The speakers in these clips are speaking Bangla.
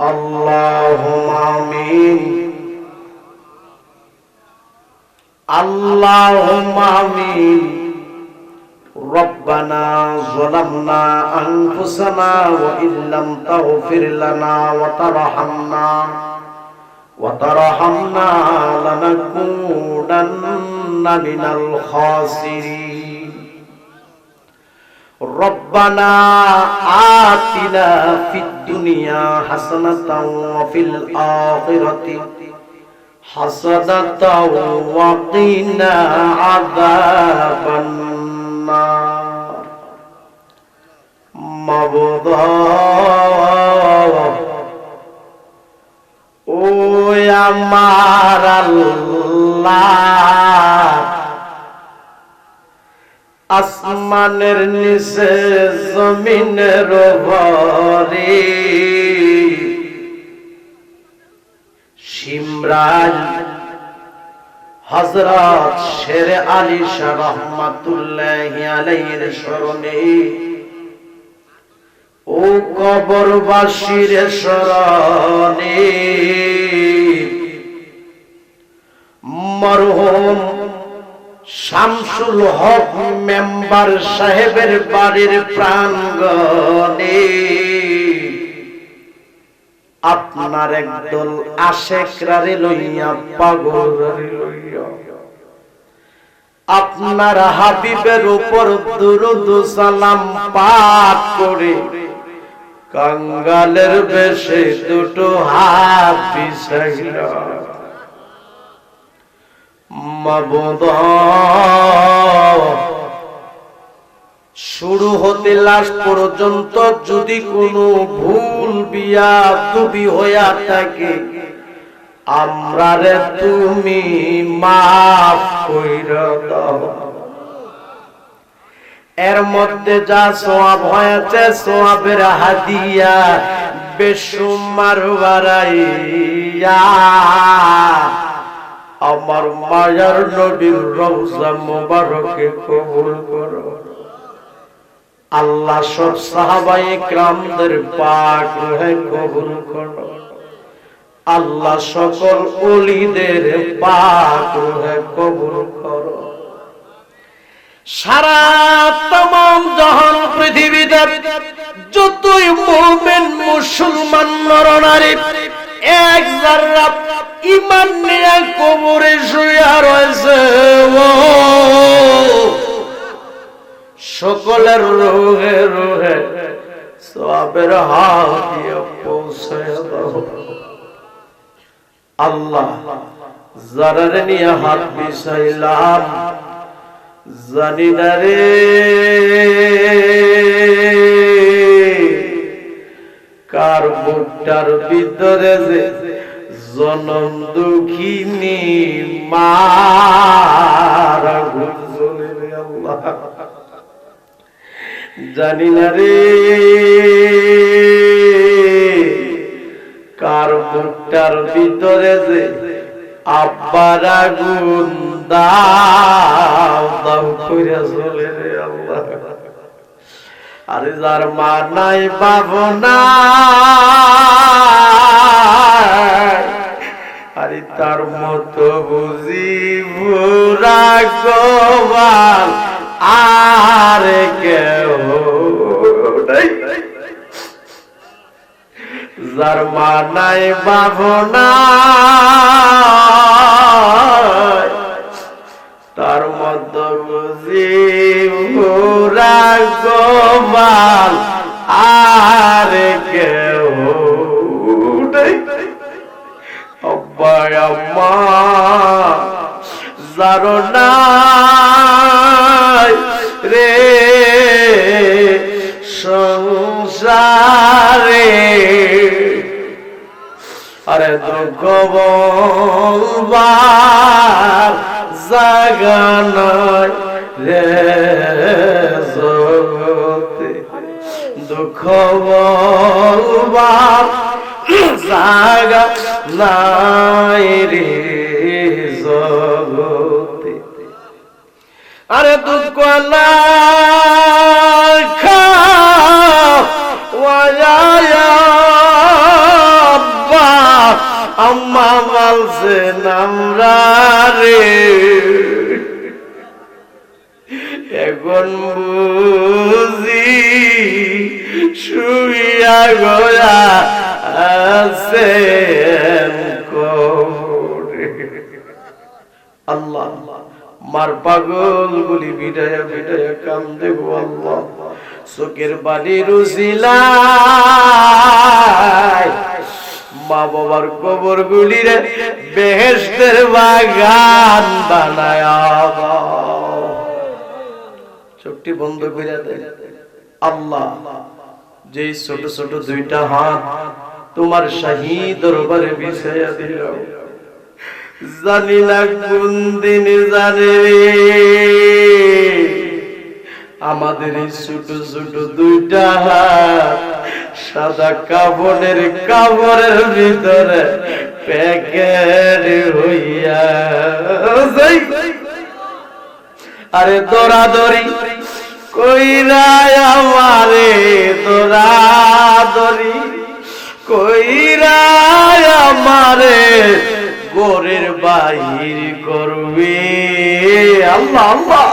اللهم آمين اللهم آمين ربنا ظلمنا أنفسنا وإن لم تغفر لنا وترحمنا وترحمنا لنكونن من الخاسرين ربنا آتنا في الدنيا حسنة وفي الآخرة حسنة وقنا عذاب النار مبضى ও আমার আল্লাহ আসমানের নিচে, জমিনের ভরে সিমরাজ হজরত শের আলী শাহ রহমাতুল্লাহ আলাইহির স্মরণে, ও কবরবাসীর স্মরণে, মরহুম শামসুল হক মেম্বার সাহেবের বাড়ির প্রাঙ্গণে। আপনার একদল আশেকরারে লইয়া পাগল। আপনার হাবিবের উপর দুরুদ সালাম পাঠ করে কাঙ্গালের বেশে দুটো হাত বিষাইল শুরু হতে লাস্ট পর্যন্ত যদি কোনো ভুল বিয়া দুবি হইয়া থাকে, আমরা রে তুমি মাফ কইরা এর মধ্যে যা সোয়াব হয়েছে, সোয়াবের হাদিয়া বেসুমার বাড়াইয়া আমার মায়ার নবীর রওজা মোবারকে কবুল করো। আল্লাহ সব সাহাবাই ক্রামদের পাক রহে কবুল করো। আল্লাহ সকল অলিদের পাক রহে কবুল করো। সারা তমাম জহান পৃথিবীতে যতই মুমিন মুসলমান নরনারী এক জাররা ইমান নিয়ে কবরে শুয়া রয়েছে, ও। সকলের রোহে রোহে সবের হাত পৌঁছে আল্লাহ, যারার নিয়ে হাত বিষাইলাম জানি না রে। কার বুকটার ভিতরে যে জনম দুঃখিনী আল্লাহ। জানি না রে কার বুকটার ভিতরে যে আব্বার আগুন চলে রে আরে যার মা নাই বাবনা তার মতো বুঝি ভুরা গোবাল আর কেউ যার মা নাই বাবনা তার মতো বুঝি ভুরা গোবাল আর আব্বা যারো নাই রে সংসারে। আরে দুঃখ বলবার রে জগতে। দুঃখ জাগা নাই রে জগতে। আরে দুঃখ না আছে নামরা রে। এখন বুঝি শুইয়া গয়া মার পাগল গুলি বিদায় বিদায় কাম দেব আল্লাহ। চোখের বাড়ি রুজিলা মা বাবার কবর গুলির বেহেস্তের বাগান বানায় চোখটি বন্ধ করে দেয় আল্লাহ যে ছোট ছোট দুইটা হাত তোমার শাহী দরবারে বিছাইয়া দিল জানি না কোন দিন জানে আমাদের এই ছোট ছোট দুইটা হাত সাদা কাপড়ের কাপড়ের ভিতরে প্যাকেট হইয়া আরে দৌড়াদৌড়ি কইরায় আমারে দৌড়াদৌড়ি কইরায় আমারে। গোরের বাহির করবে। আল্লাহ আল্লাহ।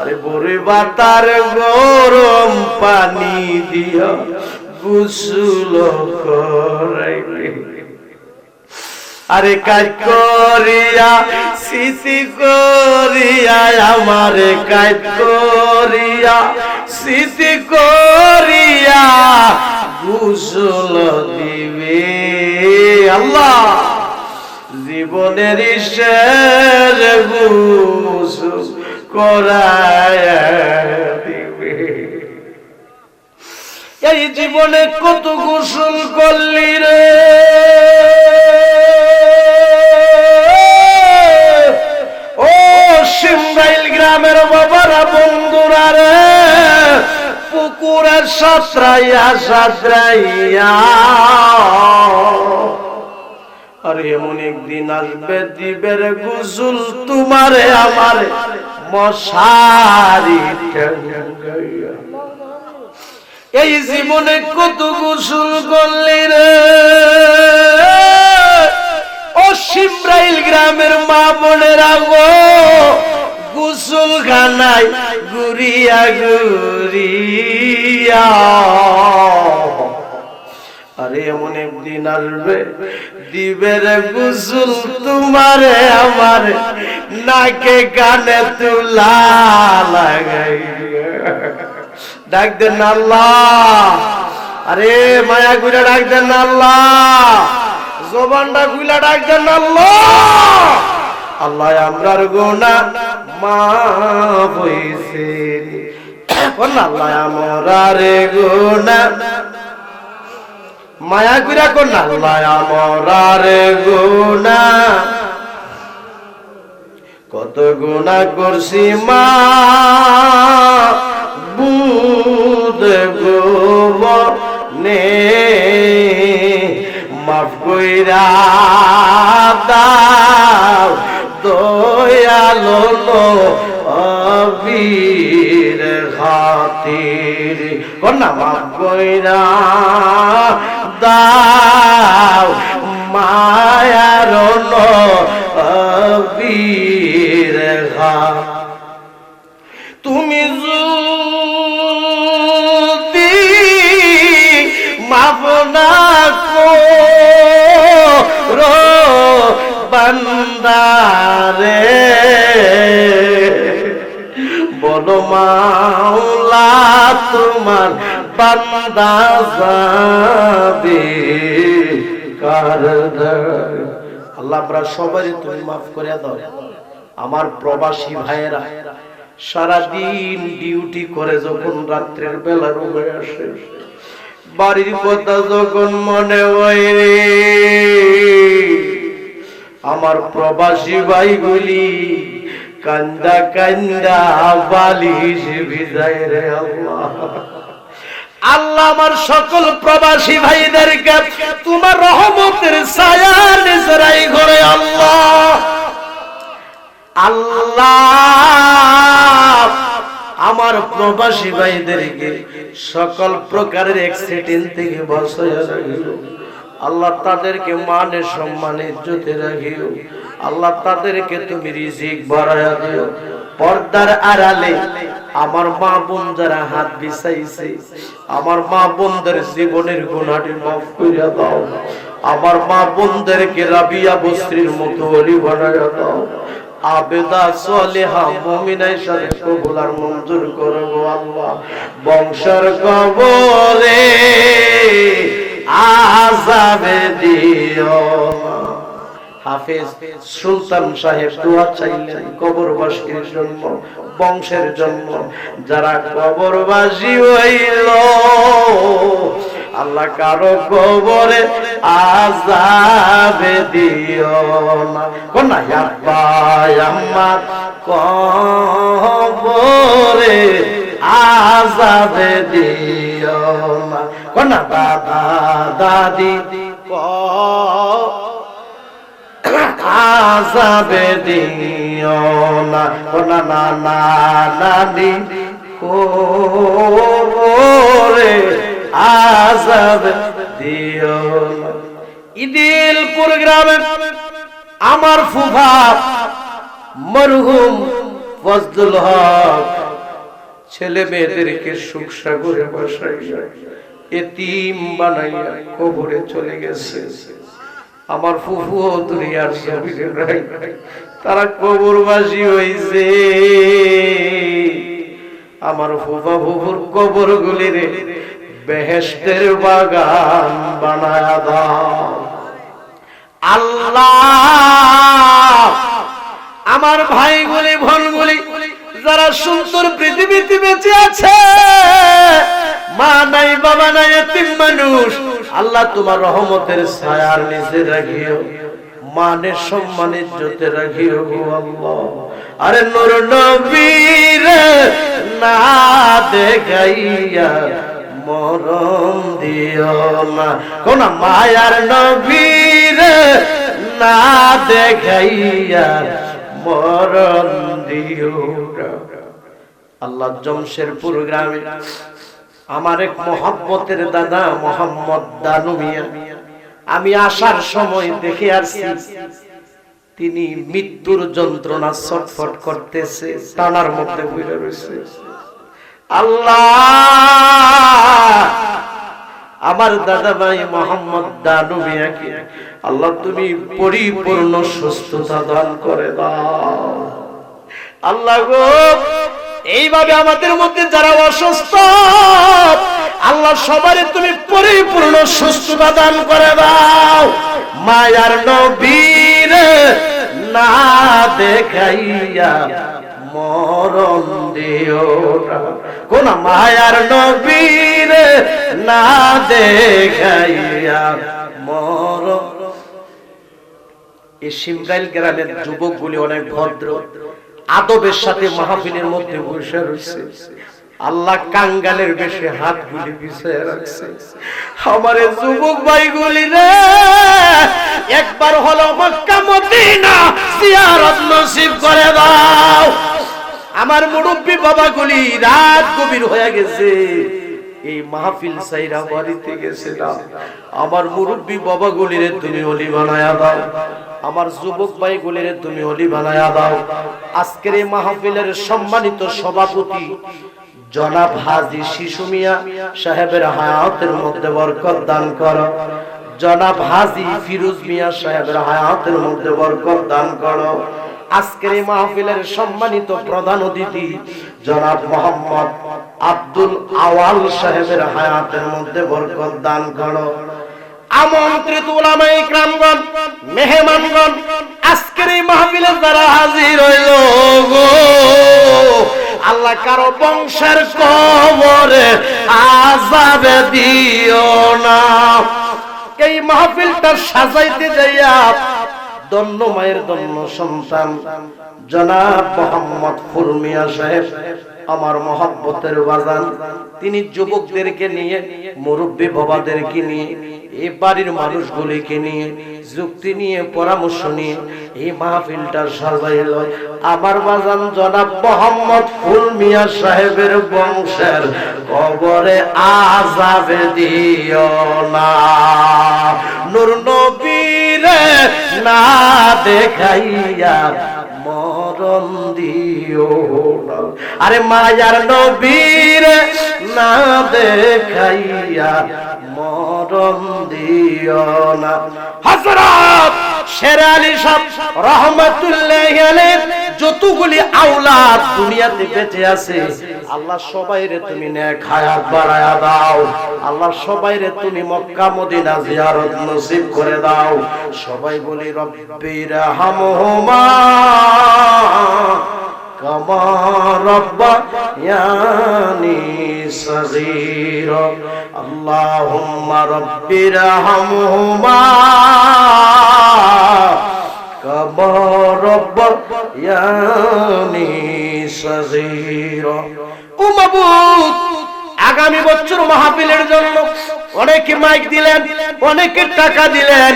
আরে বরে বাতার গরম পানি দিয়া গুসুল করাইবে। আরে কাজ করিয়া, স্মৃতি করিয়া, আমারে কাজ করিয়া, স্মৃতি করিয়া গুসল দিবে। আল্লাহ। জীবনের শেষ গুসল করায় এই জীবনে কত গোসল করলি রে? ও সিমরাইল গ্রামের বাবারা, বন্ধুরা রে, পুকুরের সাঁতরাইয়া সাঁতরাইয়া আর এমন একদিন আসবে দিবের গুসুল তোমারে আমার মশারি এই জীবনে কত গোসল করলি রে। ও সিমরাইল গ্রামের মা বোনেরা গো গোসল খানায় গুরিয়া গুরিয়া আরে এমন একদিন আসবে, দিবের গুসুল তোমারে আমার নাকে কানে তুলা লাগাইয়া ডাক দেন আল্লাহ। আরে মায়া গুলা ডাক দেন আল্লাহ। জবানটা গুলা ডাক দেন আল্লাহ। আল্লাহ, আমরার গোনা মা হইছে। আল্লাহ, আমরার গোনা মায়া গুড়া কোন মায়া মরার গুণা। কত গুণা করছি মা। দাও মায়ার অবীর ঘা তুমি যদি মাফ না করো বান্দারে বলো মাওলা তোমার বান্দা যাবে কার আল্লাহ, আমরা সবাই তুমি মাফ করে দাও। আমার প্রবাসী ভাইয়েরা, সারাদিন ডিউটি করে যখন রাত্রের বেলা রুমে আসে, বাড়ির কথা যখন মনে হয় আমার প্রবাসী ভাইগুলি কান্দা কান্দা বালিশ ভিজায় রে আল্লাহ। আল্লাহ আমার সকল প্রবাসী ভাইদেরকে তোমার রহমতের ছায়ার নিজরাই আল্লাহ। আল্লাহ আমার প্রবাসী ভাইদেরকে সকল প্রকারের অ্যাক্সিডেন্ট থেকে বসাইয়া রাখিল আল্লাহ তাদেরকে মানে সম্মানে, ইজ্জতে রাখিও। আল্লাহ তাদেরকে তুমি রিজিক বাড়ায়া দিও। পর্দার আড়ালে আমার মা বোন যারা হাত বিছাইছে, আমার মা বোনদের জীবনের গুণাটি মাফ করিয়া দাও। আমার মা বোনদেরকে রাবিয়া বস্ত্রীর মতো অলি বানাইয়া দাও। আবেদা সলেহা মুমিনা হিসাবে কবুল আর মঞ্জুর করব আল্লাহ। বংশের কবরে আজাবে দিও। হাফেজ সুলতান সাহেব দোয়া চাইলেন কবরবাসীর জন্য, বংশের জন্য। যারা কবরবাসী হইল, আল্লাহ কারও কবরে আজাবে দিও না। কোনা আম্মা কবরে আজাবে দিও না। কোনা দাদা দাদি, ক আজাবে দিও না। কোনা না না না নানি কোরে আজাবে দিও না। ইদিলপুর গ্রামে আমার ফুফা মরহুম ফজলুল হক ছেলে মেয়েদেরকে সুখ সাগরে বসাইয়া এতিম বানাইয়া কবরে চলে গেছে। আমার ফুফু দুনিয়ার জমিনে নাই। তারা কবরবাসী হইছে। আমার ফুফা ফুফুর কবর গুলিরে বেহেস্তের বাগান বানায় দাও। আল্লাহ! আমার ভাইগুলি, বোনগুলি, যারা সুন্দর পৃথিবীতে বেঁচে আছে, মা নাই, বাবা নাই, এতিম মানুষ আল্লাহ তোমার রহমতের ছায়ার নিচে রাখিও মানের সম্মান ইজ্জতে রাখিও আল্লাহ আরে নূর নবীর না দেখাইয়া মরম দিও না কোন মায়ার নবীর না দেখাইয়া মরণ দিও। আল্লাহ জমশেরপুর গ্রামে আমার এক মহব্বতের দাদা মোহাম্মদ দানু মিয়া আমি আসার সময় দেখে আসছি, তিনি মৃত্যুর যন্ত্রণা ছটফট করতেছে, টানার মধ্যে বুঝে রয়েছে। আল্লাহ! আমার দাদা ভাই মোহাম্মদ দানু মিয়াকে আল্লাহ তুমি পরিপূর্ণ সুস্থতা দান করে দাও। আল্লাহ গো! এইভাবে আমাদের মধ্যে যারা অসুস্থ, আল্লাহ সবারই তুমি পরিপূর্ণ সুস্থতা দান করে দাও। মায়ার নবীর না দেখাইয়া মরণ দিও কোন মায়ার নবীর না দেখাইয়া মরণ। এই সিমরাইল গ্রামের যুবকগুলি অনেক ভদ্র। আদবের সাথে মাহফিলের মধ্যে বসে রয়েছে। আল্লাহ কাঙ্গালের বেশে হাত গুলি পিছিয়ে রাখছে। আমার যুবক ভাইগুলি রে, একবার হলো মক্কা মদিনা সিয়ারত নসিব করে দাও। আমার মুরব্বী বাবাগুলি রাত গভীর হয়ে গেছে। এই মাহফিল সাইরা বাড়িতে গেছিলাম। আমার মুরব্বী বাবাগুলিরে তুমি অলি বানায়া দাও। আমার যুবক ভাই ভাইগুলিরে তুমি অলি বানায়া দাও। আজকের এই মাহফিলের সম্মানিত সভাপতি জনাব হাজি শিশু মিয়া সাহেবের হায়াতের মধ্যে বরকত দান করো। জনাব হাজি ফিরোজ মিয়া সাহেবের হায়াতের মধ্যে বরকত দান করো। আজকের এই মাহফিলের সম্মানিত প্রধান অতিথি জনাব মোহাম্মদ আব্দুল আওয়াল সাহেবের হায়াতের মধ্যে বরকত দান করো। আমন্ত্রিত ওলামা ইকরামগণ, মেহমানগণ, আজকের এই মাহফিলে যারা হাজির হইল গো, আল্লাহ কারও বংশের কবরে আজাবে দিও না। এই মাহফিলটা সাজাইতে যাইয়া দন্ন মায়ের দন্ন সন্তান জনাব মোহাম্মদ ফুরমিয়া সাহেব, আমার মহব্বতের বাজান, তিনি যুবকদেরকে নিয়ে, মুরব্বী বাবাদেরকে নিয়ে, এই বাড়ির মানুষগুলিকে নিয়ে, যুক্তি নিয়ে, পরামর্শ নিয়ে, এই মাহফিলটা সাজাইল। আমার বাজান জনাব মোহাম্মদ ফুল মিয়া সাহেবের বংশের কবরে আজাবে দিও না। না দেখাইয়া মরণ দিও। আরে মায়ার নবীর না দেখাইয়া মরণ দিও না হজরত শের আলী সাহ রহমতুল্লাহ আলাইহি যতগুলি আওলাদ দুনিয়াতে বেঁচে আছে, আল্লাহ সবাইরে তুমি নেক হায়াত বাড়ায়া দাও। আল্লাহ সবাইরে তুমি মক্কা মদিনা জিয়ারত নসিব করে দাও। সবাই বলি রব্বির হামহুমা কামা রব্বায়ানি সগীরা। আল্লাহুম্মা রব্বির হামহুমা আগামী বছর মাহফিলের জন্য অনেকে মাইক দিলেন, অনেকে টাকা দিলেন।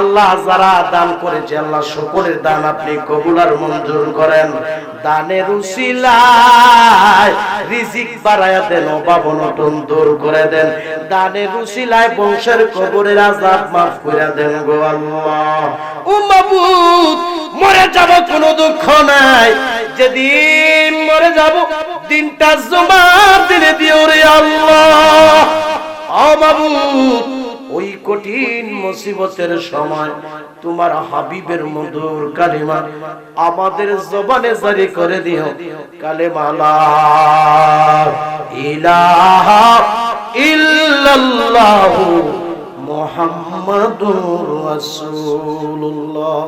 আল্লাহ যারা দান করেছে, আল্লাহ সকলের দান আপনি কবুলার মঞ্জুর করেন। দানের রিজিক বাড়ায়া দেন, অভাব দূর করে দেন। দানের উসিলায় বংশের কবরের আজাব মাফ করে দেন গো আল্লাহ। মরে যাব কোনো দুঃখ নাই। যেদিন মরে যাব, দিনটা জমার দিনে দিও রে আল্লাহ। ওই কঠিন মুসিবতের সময় তোমার হাবিবের মধুর কালিমা আমাদের জবানে জারি করে দিও। কালেমা লা ইলাহা ইল্লাল্লাহু মুহাম্মাদুর রাসূলুল্লাহ।